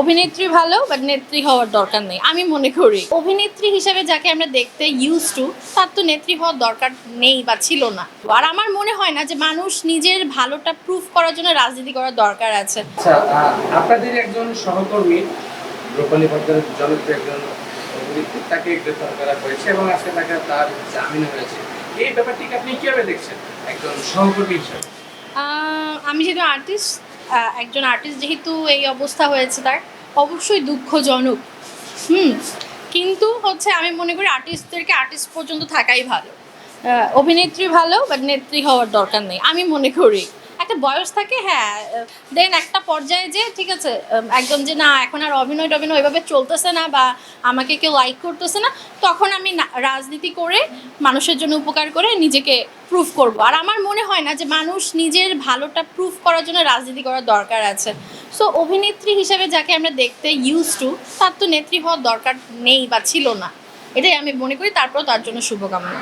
অভিনেত্রী ভালো বাট নেত্রী হওয়ার দরকার নেই আমি মনে করি। অভিনেত্রী হিসেবে যাকে আমরা দেখতে ইউজ টু তার তো নেত্রী হওয়ার দরকার নেই বা ছিল না। আর আমার মনে হয় না যে মানুষ নিজের ভালোটা প্রুফ করার জন্য রাজনীতি করার দরকার আছে। আচ্ছা আপনাদের একজন সহকর্মী রূপালী পর্দার জনপ্রিয় একজন অভিনেত্রী তাকে গ্রেফতার করা হয়েছে এবং আজকে তাকে তার জামিন হয়েছে। এই ব্যাপারটিকে আপনি কীভাবে দেখছেন একজন সহকর্মী হিসেবে? আমি যেহেতু আর্টিস্ট একজন আর্টিস্ট যেহেতু এই অবস্থা হয়েছে তার, অবশ্যই দুঃখজনক। হুম, কিন্তু হচ্ছে আমি মনে করি আর্টিস্টদেরকে আর্টিস্ট পর্যন্ত থাকাই ভালো। অভিনেত্রী ভালো বাট নেত্রী হওয়ার দরকার নেই, আমি মনে করি। একটা বয়স থাকে হ্যাঁ দেন একটা পর্যায়ে যে, ঠিক আছে একদম যে, না, এখন আর অভিনয় টভিনয় ওইভাবে চলতেছে না বা আমাকে কেউ লাইক করতেছে না, তখন আমি রাজনীতি করে মানুষের জন্য উপকার করে নিজেকে প্রুফ করব। আর আমার মনে হয় না যে, মানুষ নিজের ভালোটা প্রুফ করার জন্য রাজনীতি করার দরকার আছে। সো অভিনেত্রী হিসেবে যাকে আমরা দেখতে ইউজ টু তার তো নেত্রী হওয়ার দরকার নেই বা ছিল না। এটাই আমি মনে করি তারপর তার জন্য শুভকামনা।